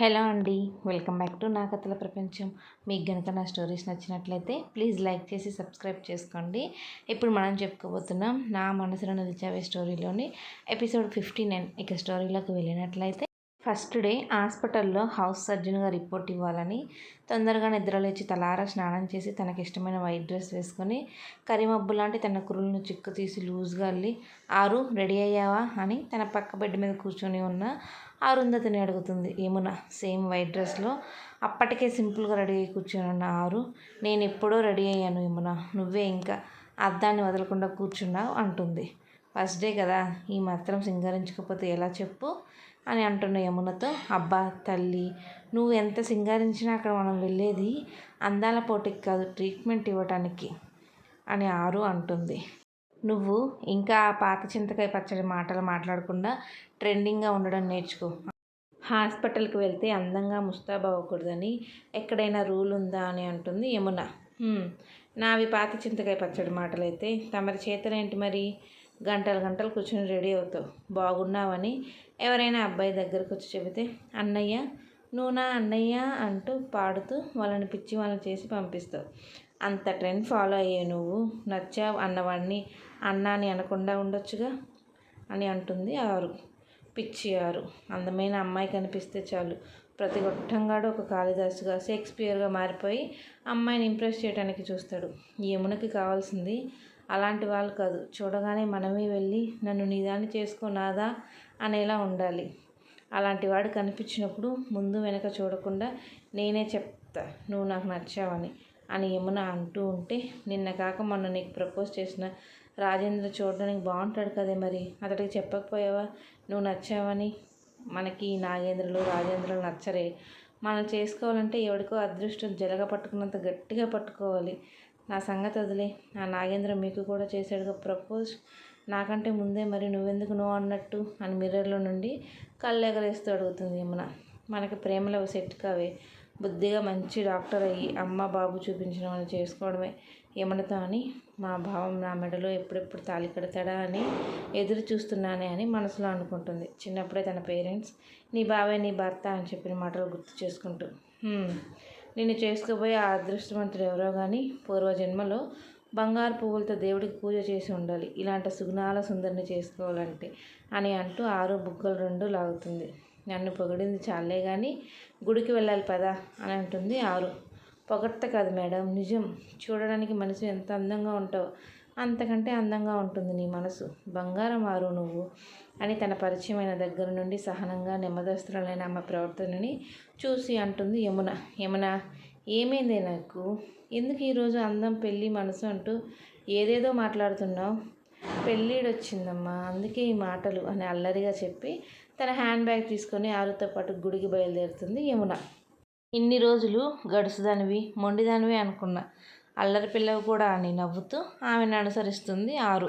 Hello అండి welcome back to నా కథల ప్రపంచం. మీకు కనుక నా స్టోరీస్ నచ్చినట్లయితే ప్లీజ్ లైక్ చేసి సబ్స్క్రైబ్ చేసుకోండి. ఇప్పుడు మనం చెప్పుకోబోతున్నాం నా మనసులో నిలిచావే స్టోరీలోని ఎపిసోడ్ ఫిఫ్టీ నైన్. ఇక స్టోరీలోకి వెళ్ళినట్లయితే ఫస్ట్ డే హాస్పిటల్లో హౌస్ సర్జన్గా రిపోర్ట్ ఇవ్వాలని తొందరగా నిద్రలేచి తలారా స్నానం చేసి తనకి ఇష్టమైన వైట్ డ్రెస్ వేసుకొని కరిమబ్బు లాంటి తన కురులను చిక్కు తీసి లూజ్గా అల్లి ఆరు రెడీ అయ్యావా? అని తన పక్క బెడ్ మీద కూర్చొని ఉన్న అరుంధతిని అడుగుతుంది. ఏమునా? సేమ్ వైట్ డ్రెస్లో అప్పటికే సింపుల్గా రెడీ అయ్యి కూర్చొని ఉన్న ఆరు నేను ఎప్పుడో రెడీ అయ్యాను ఏమునా? నువ్వే ఇంకా అద్దాన్ని వదలకుండా కూర్చున్నావు అంటుంది. ఫస్ట్ డే కదా ఈ మాత్రం సింగరించకపోతే ఎలా చెప్పు? అని అంటున్న యమునతో అబ్బా తల్లి నువ్వు ఎంత సింగారించినా అక్కడ మనం వెళ్ళేది అందాల పోటీకి కాదు ట్రీట్మెంట్ ఇవ్వటానికి అని ఆరు అంటుంది. నువ్వు ఇంకా ఆ పాత చింతకాయ పచ్చడి మాటలు మాట్లాడకుండా ట్రెండింగ్గా ఉండడం నేర్చుకో. హాస్పిటల్కి వెళ్తే అందంగా ముస్తాబ్ అవ్వకూడదని ఎక్కడైనా రూల్ ఉందా అని అంటుంది యమున. నావి పాత చింతకాయ పచ్చడి మాటలైతే తమరి చేతనేంటి మరి? గంటలు గంటలు కూర్చొని రెడీ అవుతావు. బాగున్నావని ఎవరైనా అబ్బాయి దగ్గరకు వచ్చి చెబితే అన్నయ్య నువ్వు నా అన్నయ్య అంటూ పాడుతూ వాళ్ళని పిచ్చి వాళ్ళని చేసి పంపిస్తావు. అంత ట్రెండ్ ఫాలో అయ్యే నువ్వు. నచ్చావు అన్నవాడిని అన్నాని అనకుండా ఉండొచ్చుగా అని అంటుంది ఆరు. పిచ్చి ఆరు. అందమైన అమ్మాయి కనిపిస్తే చాలు. ప్రతి గొట్టంగాడు ఒక కాళిదాసుగా షేక్స్పియర్గా మారిపోయి అమ్మాయిని ఇంప్రెస్ చేయడానికి చూస్తాడు. యమునకి కావాల్సింది అలాంటి వాళ్ళు కాదు. చూడగానే మనమే వెళ్ళి నన్ను నిదాన్ని చేసుకో నాదా అనేలా ఉండాలి. అలాంటి వాడు కనిపించినప్పుడు ముందు వెనక చూడకుండా నేనే చెప్తా నువ్వు నాకు నచ్చావని అని యమున అంటూ ఉంటే నిన్న కాక మొన్న నీకు ప్రపోజ్ చేసిన రాజేంద్ర చూడడానికి బాగుంటాడు కదే మరి. అతడికి చెప్పకపోయావా? నువ్వు నచ్చావని? మనకి నాగేంద్రలు రాజేంద్రలు నచ్చరే. మనం చేసుకోవాలంటే ఎవడికో అదృష్టం జలగ పట్టుకున్నంత గట్టిగా పట్టుకోవాలి. నా సంగతి వదిలే. నా నాగేంద్ర మీకు కూడా చేశాడుగా ప్రపోజ్. నాకంటే ముందే మరి నువ్వెందుకు నో అన్నట్టు అని మిర్రర్లో నుండి కళ్ళు ఎగరేస్తూ అడుగుతుంది యమున. మనకి ప్రేమలో సెట్ కావే. బుద్ధిగా మంచి డాక్టర్ అయ్యి అమ్మ బాబు చూపించిన వాళ్ళు చేసుకోవడమే. యమునతో అని మా భావం నా మెడలో ఎప్పుడెప్పుడు తాళి కడతాడా అని ఎదురు చూస్తున్నానే అని మనసులో అనుకుంటుంది. చిన్నప్పుడే తన పేరెంట్స్ నీ బావే నీ భర్త అని చెప్పిన మాటలు గుర్తు చేసుకుంటూ. నేను చేసుకోబోయే ఆ అదృష్టవంతుడు ఎవరో కానీ పూర్వజన్మలో బంగారు పువ్వులతో దేవుడికి పూజ చేసి ఉండాలి. ఇలాంటి సుగుణాల సుందరిని చేసుకోవాలంటే అని అంటూ ఆరు బుగ్గలు రెండు లాగుతుంది. నన్ను పొగిడింది చాలే కానీ గుడికి వెళ్ళాలి పదా అని అంటుంది ఆరు. పొగడ్త కాదు మేడం నిజం. చూడడానికి మనసు ఎంత అందంగా ఉంటావు. అంతకంటే అందంగా ఉంటుంది నీ మనసు. బంగారం ఆరు నువ్వు అని తన పరిచయమైన దగ్గర నుండి సహనంగా నెమ్మదస్త్రాలైన ఆమె ప్రవర్తనని చూసి అంటుంది యమున. యమున ఏమైంది నాకు? ఎందుకు ఈరోజు అందం పెళ్ళి మనసు అంటూ ఏదేదో మాట్లాడుతున్నావు? పెళ్ళిడొచ్చిందమ్మా అందుకే ఈ మాటలు అని అల్లరిగా చెప్పి తన హ్యాండ్ బ్యాగ్ తీసుకొని ఆరుతో పాటు గుడికి బయలుదేరుతుంది యమున. ఇన్ని రోజులు గడుసుదానివి మొండిదానివి అనుకున్నా. అల్లరి పిల్లవి కూడా అని నవ్వుతూ ఆమెను అనుసరిస్తుంది ఆరు.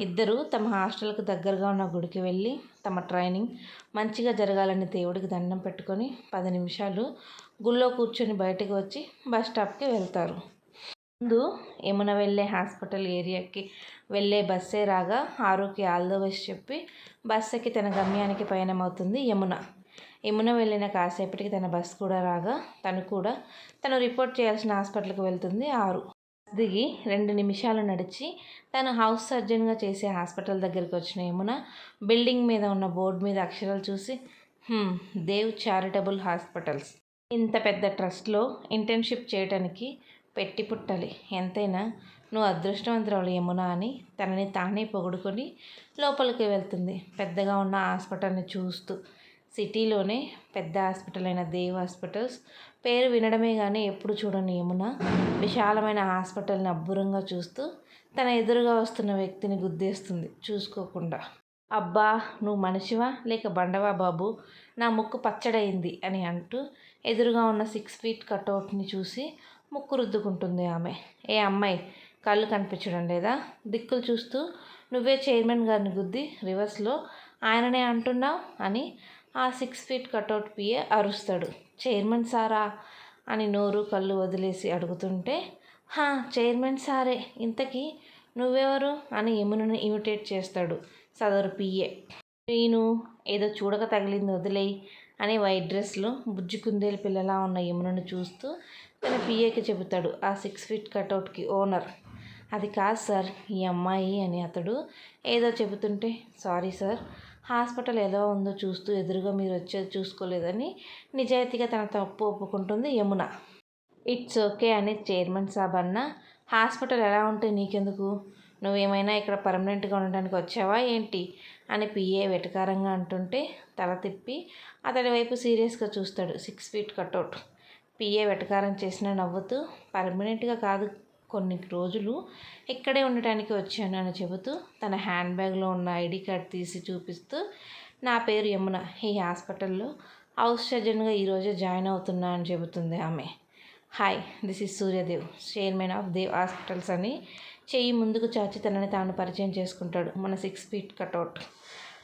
ఇద్దరు తమ హాస్టల్కు దగ్గరగా ఉన్న గుడికి వెళ్ళి తమ ట్రైనింగ్ మంచిగా జరగాలని దేవుడికి దండం పెట్టుకొని పది నిమిషాలు గుళ్ళో కూర్చొని బయటకు వచ్చి బస్ స్టాప్కి వెళ్తారు. ముందు యమున వెళ్ళే హాస్పిటల్ ఏరియాకి వెళ్ళే బస్సే రాగా ఆరుకి ఆల్ ద చెప్పి బస్ ఎక్కి తన గమ్యానికి పయనమవుతుంది యమున. యమున వెళ్ళిన కాసేపటికి తన బస్ కూడా రాగా తను కూడా తను రిపోర్ట్ చేయాల్సిన హాస్పిటల్కి వెళ్తుంది ఆరు. దిగి రెండు నిమిషాలు నడిచి తను హౌస్ సర్జన్గా చేసే హాస్పిటల్ దగ్గరికి వచ్చిన యమున బిల్డింగ్ మీద ఉన్న బోర్డు మీద అక్షరాలు చూసి దేవ్ చారిటబుల్ హాస్పిటల్స్. ఇంత పెద్ద ట్రస్ట్లో ఇంటర్న్షిప్ చేయడానికి పెట్టి పుట్టాలి. ఎంతైనా నువ్వు అదృష్టవంతురాలు యమున అని తనని తానే పొగుడుకొని లోపలికి వెళ్తుంది. పెద్దగా ఉన్న హాస్పిటల్ని చూస్తూ సిటీలోనే పెద్ద హాస్పిటల్ అయిన దేవ్ హాస్పిటల్స్. పేరు వినడమే కానీ ఎప్పుడు చూడని యమున విశాలమైన హాస్పిటల్ని అబ్బురంగా చూస్తూ తన ఎదురుగా వస్తున్న వ్యక్తిని గుద్దేస్తుంది. చూసుకోకుండా. అబ్బా నువ్వు మనిషివా? లేక బండవా బాబు? నా ముక్కు పచ్చడైంది అని అంటూ ఎదురుగా ఉన్న సిక్స్ ఫీట్ కట్అవుట్ని చూసి ముక్కు రుద్దుకుంటుంది ఆమె. ఏ అమ్మాయి కళ్ళు కనిపించడం లేదా దిక్కులు చూస్తూ నువ్వే చైర్మన్ గారిని గుద్ది రివర్స్లో ఆయననే అంటున్నావు? అని ఆ సిక్స్ ఫీట్ కటౌట్ పిఏ అరుస్తాడు. చైర్మన్ సారా? అని నోరు కళ్ళు వదిలేసి అడుగుతుంటే హా చైర్మన్ సారే ఇంతకీ నువ్వెవరు? అని యమునను ఇమిటేట్ చేస్తాడు సదరు పిఏ. నేను ఏదో చూడక తగిలింది వదిలేయి అని వైట్ డ్రెస్లో బుజ్జి కుందేలు పిల్లలా ఉన్న యమునను చూస్తూ తన పిఏకి చెబుతాడు ఆ సిక్స్ ఫీట్ కటౌట్కి ఓనర్. అది కాదు సార్ ఈ అమ్మాయి అని అతడు ఏదో చెబుతుంటే సారీ సార్ హాస్పిటల్ ఏదో ఉందో చూస్తూ ఎదురుగా మీరు వచ్చేది చూసుకోలేదని నిజాయితీగా తన తప్పు ఒప్పుకుంటుంది యమున. ఇట్స్ ఓకే అని చైర్మన్ సాబ్ అన్న. హాస్పిటల్ ఎలా ఉంటే నీకెందుకు? నువ్వేమైనా ఇక్కడ పర్మనెంట్గా ఉండడానికి వచ్చావా ఏంటి? అని పిఏ వెటకారంగా అంటుంటే తల తిప్పి అతడి వైపు సీరియస్గా చూస్తాడు సిక్స్ ఫీట్ కట్అవుట్. పిఏ వెటకారం చేసిన నవ్వుతూ పర్మనెంట్గా కాదు కొన్ని రోజులు ఇక్కడే ఉండటానికి వచ్చాను అని చెబుతూ తన హ్యాండ్ బ్యాగ్లో ఉన్న ఐడి కార్డ్ తీసి చూపిస్తూ నా పేరు యమున ఈ హాస్పిటల్లో హౌస్ సర్జన్గా ఈరోజే జాయిన్ అవుతున్నా అని చెబుతుంది ఆమె. Hi this is Suryadev chairman of Dev hospitals అని చెయ్యి ముందుకు చాచి తనని తాను పరిచయం చేసుకుంటాడు. మన six feet cutout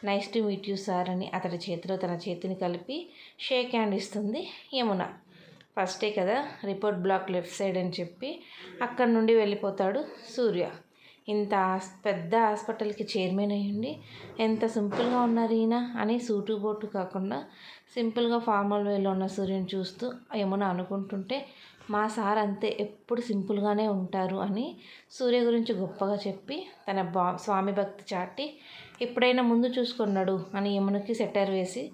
nice to meet you sir అని అతడి చేతిలో తన చేతిని కలిపి షేక్ హ్యాండ్ ఇస్తుంది యమున. ఫస్టే కదా రిపోర్ట్ బ్లాక్ లెఫ్ట్ సైడ్ అని చెప్పి అక్కడి నుండి వెళ్ళిపోతాడు సూర్య. ఇంత పెద్ద హాస్పిటల్కి చైర్మన్ అయ్యండి ఎంత సింపుల్గా ఉన్నారు ఈయన అని సూటు బోటు కాకుండా సింపుల్గా ఫార్మల్ వేలో ఉన్న సూర్యుని చూస్తూ యమున అనుకుంటుంటే మా సార్ అంతే ఎప్పుడు సింపుల్గానే ఉంటారు అని సూర్య గురించి గొప్పగా చెప్పి తన బా స్వామి భక్తి చాటి ఎప్పుడైనా ముందు చూసుకున్నాడు అని యమునకి సెటర్ వేసి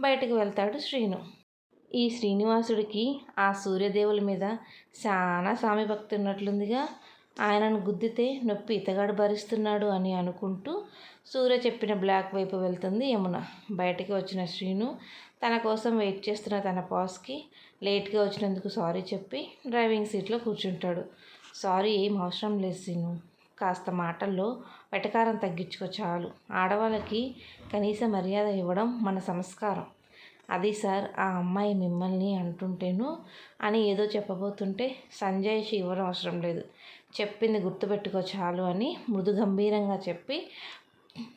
బయటకు వెళ్తాడు శ్రీను. ఈ శ్రీనివాసుడికి ఆ సూర్యదేవుల మీద చాలా స్వామి భక్తి ఉన్నట్లుందిగా ఆయనను గుద్దితే నొప్పి ఇతగాడు భరిస్తున్నాడు అని అనుకుంటూ సూర్య చెప్పిన బ్లాక్ వైపు వెళ్తుంది యమున. బయటకి వచ్చిన శ్రీను తన కోసం వెయిట్ చేస్తున్న తన పాస్కి లేట్గా వచ్చినందుకు సారీ చెప్పి డ్రైవింగ్ సీట్లో కూర్చుంటాడు. సారీ ఏం అవసరం లేదు శ్రీను. కాస్త మాటల్లో వెటకారం తగ్గించుకో చాలు. ఆడవాళ్ళకి కనీస మర్యాద ఇవ్వడం మన సంస్కారం. అది సార్ ఆ అమ్మాయి మిమ్మల్ని అంటుంటేను అని ఏదో చెప్పబోతుంటే సంజయ్ ఇవ్వడం అవసరం లేదు. చెప్పింది గుర్తుపెట్టుకో చాలు అని మృదు గంభీరంగా చెప్పి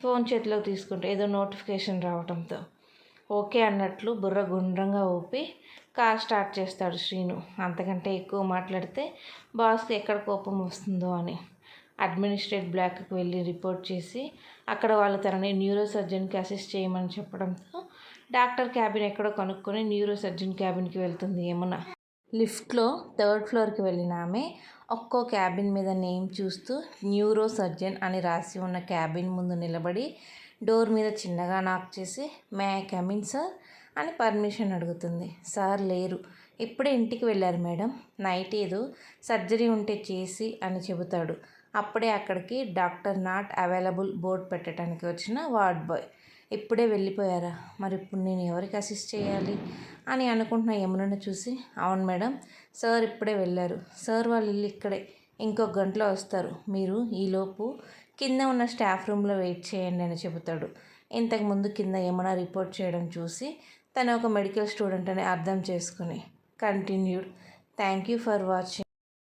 ఫోన్ చేతిలోకి తీసుకుంటే ఏదో నోటిఫికేషన్ రావడంతో ఓకే అన్నట్లు బుర్ర గుండ్రంగా ఊపి కార్ స్టార్ట్ చేస్తాడు శ్రీను. అంతకంటే ఎక్కువ మాట్లాడితే బాస్కి ఎక్కడ కోపం వస్తుందో అని. అడ్మినిస్ట్రేట్ బ్లాక్కి వెళ్ళి రిపోర్ట్ చేసి అక్కడ వాళ్ళు తనని న్యూరో సర్జన్కి అసిస్ట్ చేయమని చెప్పడంతో డాక్టర్ క్యాబిన్ ఎక్కడో కనుక్కొని న్యూరో సర్జన్ క్యాబిన్కి వెళ్తుంది ఏమన్నా. లిఫ్ట్లో థర్డ్ ఫ్లోర్కి వెళ్ళిన ఆమె ఒక్కో క్యాబిన్ మీద నేమ్ చూస్తూ న్యూరో సర్జన్ అని రాసి ఉన్న క్యాబిన్ ముందు నిలబడి డోర్ మీద చిన్నగా నాక్ చేసి may I come in sir అని పర్మిషన్ అడుగుతుంది. సార్ లేరు. ఇప్పుడే ఇంటికి వెళ్ళారు మేడం. నైట్ ఏదో సర్జరీ ఉంటే చేసి అని చెబుతాడు. అప్పుడే అక్కడికి డాక్టర్ నాట్ అవైలబుల్ బోర్డ్ పెట్టడానికి వచ్చిన వార్డ్ బాయ్. ఇప్పుడే వెళ్ళిపోయారా? మరి ఇప్పుడు నేను ఎవరికి అసిస్ట్ చేయాలి? అని అనుకుంటున్న యమునను చూసి అవును మేడం సార్ ఇప్పుడే వెళ్ళారు. సార్ వాళ్ళు ఇల్లు ఇక్కడే ఇంకొక గంటలో వస్తారు. మీరు ఈలోపు కింద ఉన్న స్టాఫ్ రూమ్లో వెయిట్ చేయండి అని చెబుతాడు. ఇంతకుముందు కింద ఏమైనా రిపోర్ట్ చేయడం చూసి తను ఒక మెడికల్ స్టూడెంట్ అని అర్థం చేసుకుని continued thank you for watching